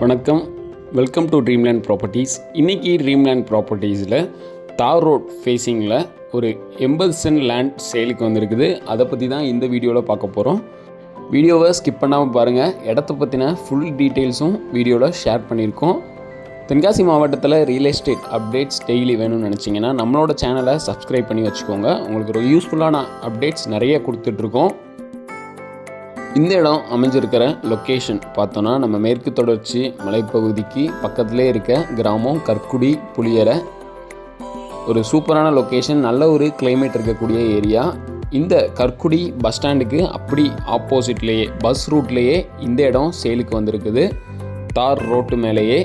வணக்கம். Welcome to Dreamland properties இன்றைக்கி Dreamland ப்ராப்பர்ட்டிஸில் தார் ரோட் ஃபேஸிங்கில் ஒரு எண்பது சென்ட் லேண்ட் சேலுக்கு வந்திருக்குது. அதை பற்றி தான் இந்த வீடியோவில் பார்க்க போகிறோம் வீடியோவை ஸ்கிப் பண்ணாமல் பாருங்கள் இடத்த பற்றின ஃபுல் டீட்டெயில்ஸும் வீடியோவில் ஷேர் பண்ணியிருக்கோம். தென்காசி மாவட்டத்தில் ரியல் எஸ்டேட் அப்டேட்ஸ் டெய்லி வேணும்னு நினச்சிங்கன்னா நம்மளோட சேனலை சப்ஸ்கிரைப் பண்ணி வச்சுக்கோங்க. உங்களுக்கு ஒரு யூஸ்ஃபுல்லான அப்டேட்ஸ் நிறைய கொடுத்துட்ருக்கோம் இந்த இடம் அமைஞ்சிருக்கிற லொக்கேஷன் பார்த்தோன்னா நம்ம மேற்கு தொடர்ச்சி மலைப்பகுதிக்கு பக்கத்திலே இருக்க கிராமம் கற்குடி புளியரை. ஒரு சூப்பரான லொக்கேஷன் நல்ல ஒரு கிளைமேட் இருக்கக்கூடிய ஏரியா இந்த கற்குடி பஸ் ஸ்டாண்டுக்கு அப்படி ஆப்போசிட்லேயே பஸ் ரூட்லேயே இந்த இடம் சேலுக்கு வந்திருக்குது. தார் ரோட்டு மேலேயே.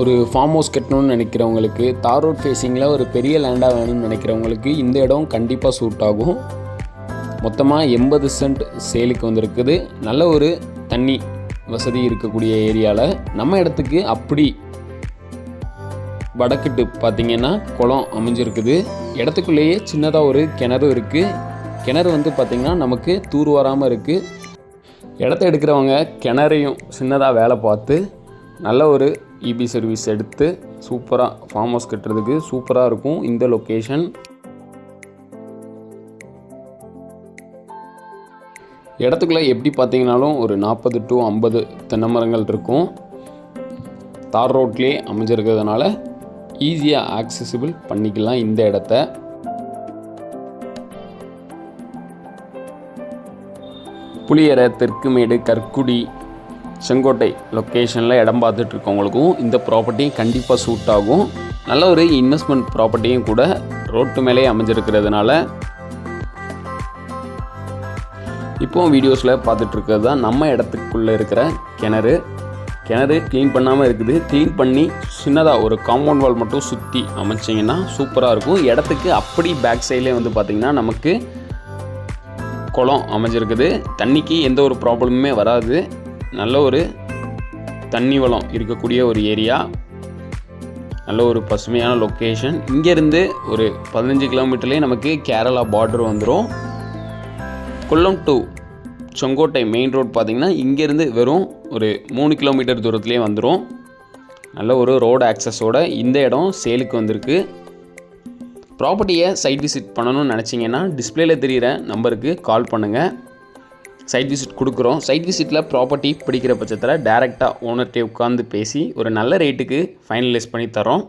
ஒரு ஃபார்ம் ஹவுஸ் கட்டணும்னு நினைக்கிறவங்களுக்கு தார் ரோட் ஃபேஸிங்கில் ஒரு பெரிய லேண்டாக வேணும்னு நினைக்கிறவங்களுக்கு இந்த இடம் கண்டிப்பாக சூட் ஆகும். மொத்தமாக எண்பது சென்ட் சேலுக்கு வந்திருக்குது. நல்ல ஒரு தண்ணி வசதி இருக்கக்கூடிய ஏரியாவில் நம்ம இடத்துக்கு அப்படி வடக்கிட்டு பார்த்தீங்கன்னா குளம் அமைஞ்சிருக்குது. இடத்துக்குள்ளேயே சின்னதாக ஒரு கிணறு இருக்குது கிணறு வந்து பார்த்திங்கன்னா நமக்கு தூர் வராமல் இருக்குது இடத்த எடுக்கிறவங்க கிணறையும் சின்னதாக வேலை பார்த்து நல்ல ஒரு இபி சர்வீஸ் எடுத்து சூப்பராக ஃபார்ம் ஹவுஸ் கட்டுறதுக்கு சூப்பராக இருக்கும் இந்த லொக்கேஷன் இடத்துக்குள்ளே எப்படி பார்த்தீங்கனாலும் ஒரு நாற்பது டு ஐம்பது தென்னை மரங்கள் இருக்கும். தார் ரோட்லேயே அமைஞ்சிருக்கிறதுனால ஈஸியாக ஆக்சசிபிள் பண்ணிக்கலாம் இந்த இடத்த. புளியரை தெற்குமேடு கற்குடி செங்கோட்டை லொக்கேஷனில் இடம் பார்த்துட்டு இருக்கவங்களுக்கும் இந்த ப்ராப்பர்ட்டியும் கண்டிப்பாக சூட் ஆகும். நல்ல ஒரு இன்வெஸ்ட்மெண்ட் ப்ராப்பர்ட்டியும் கூட ரோட்டு மேலே அமைஞ்சிருக்கிறதுனால. இப்போ வீடியோஸில் பார்த்துட்ருக்கிறது தான் நம்ம இடத்துக்குள்ளே இருக்கிற கிணறு. கிணறு க்ளீன் பண்ணாமல் இருக்குது. க்ளீன் பண்ணி சின்னதாக ஒரு காம்பவுண்ட் வால் மட்டும் சுற்றி அமைச்சிங்கன்னா சூப்பராக இருக்கும். இடத்துக்கு அப்படி பேக் சைட்லேயே வந்து பார்த்திங்கன்னா நமக்கு குளம் அமைஞ்சிருக்குது. தண்ணிக்கு எந்த ஒரு ப்ராப்ளமுமே வராது. நல்ல ஒரு தண்ணி வளம் இருக்கக்கூடிய ஒரு ஏரியா. நல்ல ஒரு பசுமையான லொக்கேஷன் இங்கேருந்து ஒரு பதினஞ்சு கிலோமீட்டர்லேயே நமக்கு கேரளா பார்டர் வந்துடும் Kollam to Sengottai main road பார்த்திங்கன்னா இங்கேருந்து வெறும் ஒரு மூணு கிலோமீட்டர் தூரத்துலேயே வந்துடும் நல்ல ஒரு ரோடு ஆக்சஸோட இந்த இடம் சேலுக்கு வந்திருக்கு. ப்ராப்பர்ட்டியை சைட் விசிட் பண்ணணும்னு நினச்சிங்கன்னா டிஸ்பிளேல தெரிகிற நம்பருக்கு கால் பண்ணுங்கள் சைட் விசிட் கொடுக்குறோம். சைட் விசிட்டில் ப்ராப்பர்ட்டி பிடிக்கிற பட்சத்தில் டேரெக்டாக ஓனர்கிட்ட உட்காந்து பேசி ஒரு நல்ல ரேட்டுக்கு ஃபைனலைஸ் பண்ணி தரோம்.